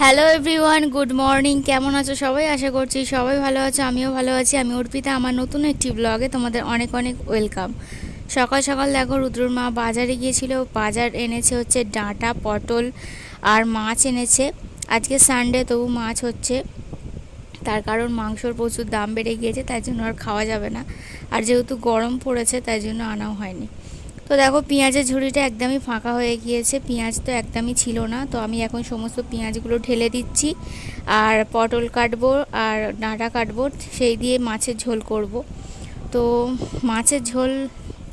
Hello everyone good morning কেমন আছো সবাই? আশা করছি সবাই ভালো আছো, আমিও ভালো আছি। আমি অর্পিতা, আমার নতুন একটি ব্লগে তোমাদের অনেক অনেক ওয়েলকাম সকাল সকাল দেখো রুদ্রুর মা বাজারে গিয়েছিল। বাজার এনেছে হচ্ছে ডাঁটা, পটল আর মাছ এনেছে। আজকে সানডে তবু মাছ হচ্ছে। তার কারণ মাংসর প্রচুর দাম বেড়ে গিয়েছে, তাই জন্য আর খাওয়া যাবে না। আর যেহেতু গরম পড়েছে, তাই জন্য আনাও হয়নি। তো দেখো পেঁয়াজের ঝুড়িটা একদমই ফাঁকা হয়ে গিয়েছে। পেঁয়াজ তো একদমই ছিল না। তো আমি এখন সমস্ত পেঁয়াজগুলো ঢেলে দিচ্ছি। আর পটল কাটবো আর ডাঁটা কাটবো, সেই দিয়ে মাছের ঝোল করব। তো মাছের ঝোল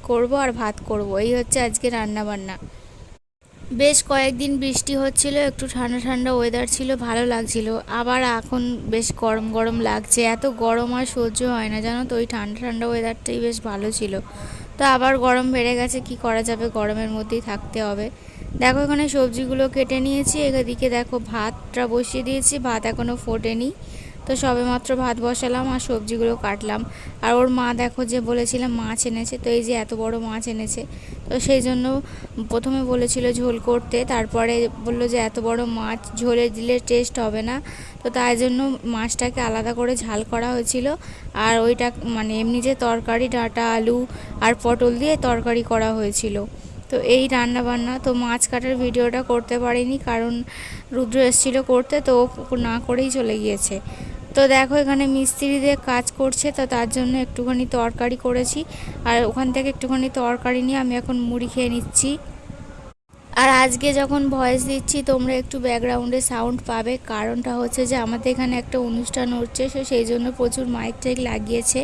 করব আর ভাত করব। এই হচ্ছে আজকে রান্না বান্না বেশ কয়েকদিন বৃষ্টি হচ্ছিল, একটু ঠান্ডা ঠান্ডা ওয়েদার ছিল, ভালো লাগছিল। আবার এখন বেশ গরম গরম লাগছে। এত গরম আর সহ্য হয় না, জানো তো? ওই ঠান্ডা ঠান্ডা ওয়েদারটাই বেশ ভালো ছিল। তো আবার গরম বেড়ে গেছে, কি করা যাবে? গরমের মধ্যেই থাকতে হবে। দেখো, এখানে সবজিগুলো কেটে নিয়েছি। এদিকে দেখো, ভাতটা বসিয়ে দিয়েছি। ভাত এখনও ফোটেনি। তো সবে মাত্র ভাত বসালাম আর সবজিগুলো কাটলাম। আর ওর মা দেখো যে বলেছিলাম মাছ এনেছে, তো এই যে এত বড় মাছ এনেছে। তো সেই জন্য প্রথমে বলেছিল ঝোল করতে, তারপরে বলল যে এত বড় মাছ ঝোলে দিলে টেস্ট হবে না। তো তাই জন্য মাছটাকে আলাদা করে ঝাল করা হয়েছিল। আর ওইটা মানে এমনি যে তরকারি, ডাঁটা, আলু আর পটল দিয়ে তরকারি করা হয়েছিল। তো এই রান্না বান্না তো মাছ কাটার ভিডিওটা করতে পারিনি কারণ রুদ্র এসেছিল করতে, তো না করেই চলে গিয়েছে। তো দেখো এখানে মিস্ত্রিদের কাজ করছে, তো তার জন্য একটুখানি তরকারি করেছি। আর ওখান থেকে একটুখানি তরকারি নিয়ে আমি এখন মুড়ি খেয়ে নিচ্ছি। আর আজকে যখন ভয়েস দিচ্ছি, তোমরা একটু ব্যাকগ্রাউন্ডে সাউন্ড পাবে। কারণটা হচ্ছে যে আমাদের এখানে একটা অনুষ্ঠান হচ্ছে, সে সেই জন্য প্রচুর মাইক টাইক লাগিয়েছে।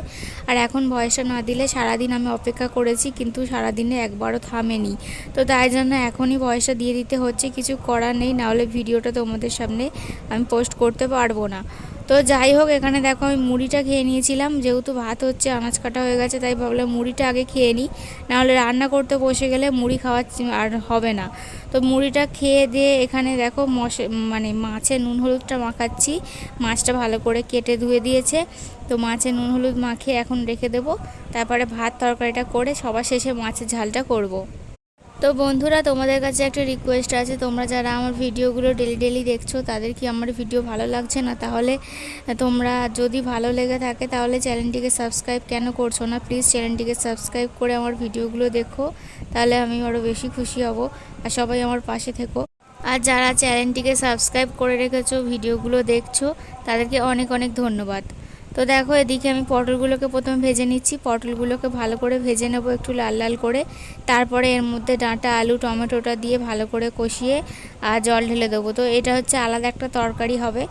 আর এখন ভয়েসটা না দিলে সারাদিন আমি অপেক্ষা করেছি, কিন্তু সারাদিনে একবারও থামেনি। তো তাই জন্য এখনই ভয়েসটা দিয়ে দিতে হচ্ছে, কিছু করার নেই নাহলে ভিডিওটা তোমাদের সামনে আমি পোস্ট করতে পারব না। তো যাই হোক, এখানে দেখো আমি মুড়িটা খেয়ে নিয়েছিলাম। যেহেতু ভাত হচ্ছে, আনাজ কাটা হয়ে গেছে, তাই ভাবলাম মুড়িটা আগে খেয়ে নিই। নাহলে রান্না করতে বসে গেলে মুড়ি খাওয়া আর হবে না। তো মুড়িটা খেয়ে দিয়ে এখানে দেখো মশে মানে মাছে নুন হলুদটা মাখাচ্ছি। মাছটা ভালো করে কেটে ধুয়ে দিয়েছে। তো মাছে নুন হলুদ মাখিয়ে এখন রেখে দেবো। তারপরে ভাত তরকারিটা করে সবার শেষে মাছের ঝালটা করব। তো বন্ধুরা, তোমাদের কাছে একটা রিকোয়েস্ট আছে। তোমরা যারা আমার ভিডিওগুলো ডেলি ডেলি দেখছ, তাদের কি আমার ভিডিও ভালো লাগছে না? তাহলে তোমরা যদি ভালো লেগে থাকে, তাহলে চ্যানেলটিকে সাবস্ক্রাইব কেন করছ না? প্লিজ চ্যানেলটিকে সাবস্ক্রাইব করে আমার ভিডিওগুলো দেখো, তাহলে আমি আরও বেশি খুশি হব। আর সবাই আমার পাশে থেকো। আর যারা চ্যানেলটিকে সাবস্ক্রাইব করে রেখেছো, ভিডিওগুলো দেখছ, তাদেরকে অনেক অনেক ধন্যবাদ। তো দেখো, এদিকে আমি পটলগুলোকে প্রথমে ভেজে নিচ্ছি। পটলগুলোকে ভালো করে ভেজে নেব একটু লাল লাল করে। তারপরে এর মধ্যে ডাঁটা, আলু, টমেটোটা দিয়ে ভালো করে কষিয়ে আর জল ঢেলে দেবো। তো এটা হচ্ছে আলাদা একটা তরকারি হবে।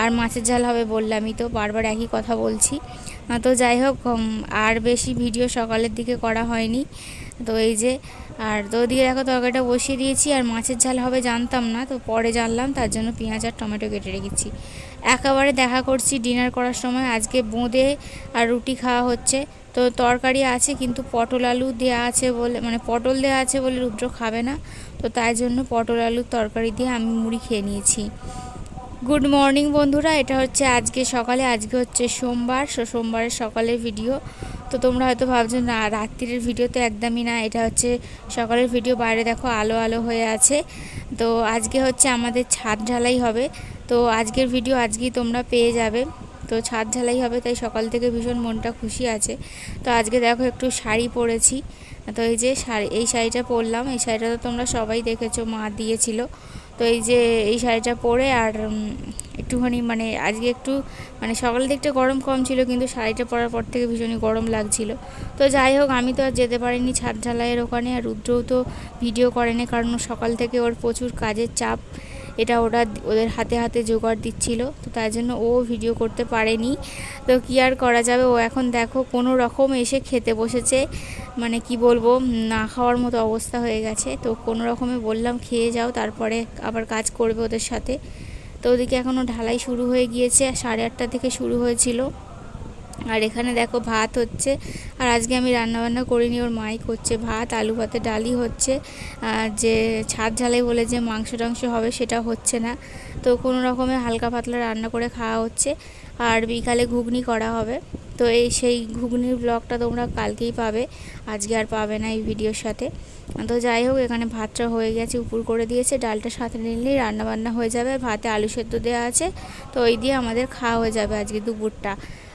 আর মাছের ঝাল হবে বললামই তো, বারবার একই কথা বলছি। তো যাই হোক আর বেশি ভিডিও সকালের দিকে করা হয়নি। তো এই যে, আর তো ওদিকে দেখো তরকারিটা বসিয়ে দিয়েছি। আর মাছের ঝাল হবে জানতাম না, তো পরে জানলাম। তার জন্য পেঁয়াজ আর টমেটো কেটে রেখেছি। একেবারে দেখা করছি ডিনার করার সময়। আজকে বোঁদে আর রুটি খাওয়া হচ্ছে। তো তরকারি আছে কিন্তু পটল আলু দেওয়া আছে বলে মানে পটল দেওয়া আছে বলে রুদ্র খাবে না। তো তাই জন্য পটল আলুর তরকারি দিয়ে আমি মুড়ি খেয়ে নিয়েছি। গুড মর্নিং বন্ধুরা, এটা হচ্ছে আজকে সকালে, আজকে হচ্ছে সোমবার। সো সোমবারের সকালের ভিডিও। তো তোমরা হয়তো ভাবছ, না, রাত্রির ভিডিও তো একদমই না। এটা হচ্ছে সকালের ভিডিও, বাইরে দেখো আলো আলো হয়ে আছে। তো আজকে হচ্ছে আমাদের ছাদ ঢালাই হবে। তো আজকের ভিডিও আজকেই তোমরা পেয়ে যাবে। তো ছাদ ঢালাই হবে, তাই সকাল থেকে ভীষণ মনটা খুশি আছে। তো আজকে দেখো একটু শাড়ি পরেছি। তো এই যে শাড়ি, এই শাড়িটা পরলাম। এই শাড়িটা তো তোমরা সবাই দেখেছ, মা দিয়েছিল। তো এই যে এই শাড়িটা পরে আর একটুখানি মানে আজকে একটু মানে সকালের দিকটা গরম কম ছিল, কিন্তু শাড়িটা পরার পর থেকে ভীষণই গরম লাগছিল। তো যাই হোক, আমি তো আর যেতে পারিনি ছাদ ঢালাইয়ের ওখানে, আর রুদ্রও তো ভিডিও করেনি, কারণ সকাল থেকে ওর প্রচুর কাজের চাপ। এটা ওরা ওদের হাতে হাতে জোগাড় দিচ্ছিল, তো তাই জন্য ও ভিডিও করতে পারেনি। তো কি আর করা যাবে? ও এখন দেখো কোনো রকম এসে খেতে বসেছে মানে কি বলব, না খাওয়ার মতো অবস্থা হয়ে গেছে। তো কোনো রকমে বললাম, খেয়ে যাও, তারপরে আবার কাজ করবে ওদের সাথে। তো ওদিকে এখনও ঢালাই শুরু হয়ে গিয়েছে, সাড়ে আটটা থেকে শুরু হয়েছিল। আর এখানে দেখো ভাত হচ্ছে। আর আজকে আমি রান্নাবান্না করিনি, ওর মাই করছে ভাত, আলু ভাতে ডালি হচ্ছে। আর যে ছাদ ঝালাই বলে যে মাংস টাংস হবে সেটা হচ্ছে না। তো কোনো রকমে হালকা পাতলা রান্না করে খাওয়া হচ্ছে। আর বিকালে ঘুগনি করা হবে। তো এই সেই ঘুগনির ব্লগটা তোমরা কালকেই পাবে। আজকে আর পাবে না এই ভিডিওর সাথে। তো যাই হোক, এখানে ভাতটা হয়ে গেছে, উপর করে দিয়েছে। ডালটা সাথে নিলেই রান্নাবান্না হয়ে যাবে। ভাতে আলু সেদ্ধ দেওয়া আছে। তো ওই দিয়ে আমাদের খাওয়া হয়ে যাবে আজকে দুপুরটা।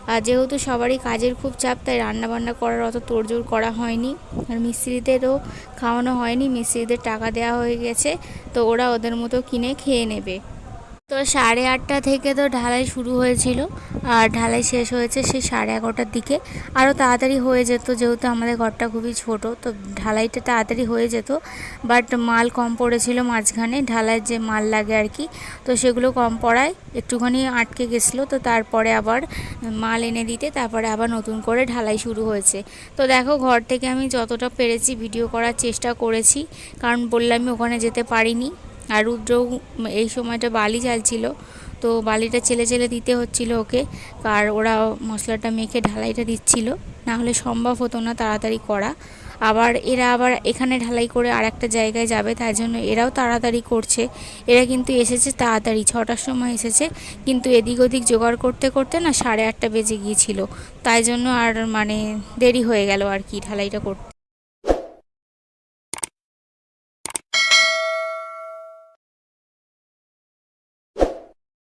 আর যেহেতু সবারই কাজের খুব চাপ, তাই রান্নাবান্না করার অত তোড়জোড় করা হয়নি। আর মিস্ত্রিদেরও খাওয়ানো হয়নি, মিস্ত্রিদের টাকা দেওয়া হয়ে গেছে, তো ওরা ওদের মতো কিনে খেয়ে নেবে। তো সাড়ে আটটা থেকে তো ঢালাই শুরু হয়েছিল, আর ঢালাই শেষ হয়েছে সেই সাড়ে এগারোটার দিকে। আরও তাড়াতাড়ি হয়ে যেত যেহেতু আমাদের ঘরটা খুবই ছোট, তো ঢালাইটা তাড়াতাড়ি হয়ে যেত। বাট মাল কম পড়েছিল মাঝখানে, ঢালাইয়ের যে মাল লাগে আর কি, তো সেগুলো কম পড়ায় একটুখানি আটকে গেছিল। তো তারপরে আবার মাল এনে দিতে, তারপরে আবার নতুন করে ঢালাই শুরু হয়েছে। তো দেখো ঘর থেকে আমি যতটা পেরেছি ভিডিও করার চেষ্টা করেছি, কারণ বললামই ওখানে যেতে পারিনি। আর রুদ্রও এই সময়টা বালি চালছিল। তো বালিটা ছেলে চেলে দিতে হচ্ছিল ওকে। আর ওরা মশলাটা মেখে ঢালাইটা দিচ্ছিল। না হলে সম্ভব হতো না তাড়াতাড়ি করা। আবার এরা আবার এখানে ঢালাই করে আর একটা জায়গায় যাবে তাই জন্য এরাও তাড়াতাড়ি করছে। এরা কিন্তু এসেছে তাড়াতাড়ি, ছটার সময় এসেছে। কিন্তু এদিক ওদিক জোগাড় করতে করতে না সাড়ে আটটা বেজে গিয়েছিল। তাই জন্য আর মানে দেরি হয়ে গেল আর কি ঢালাইটা করতে।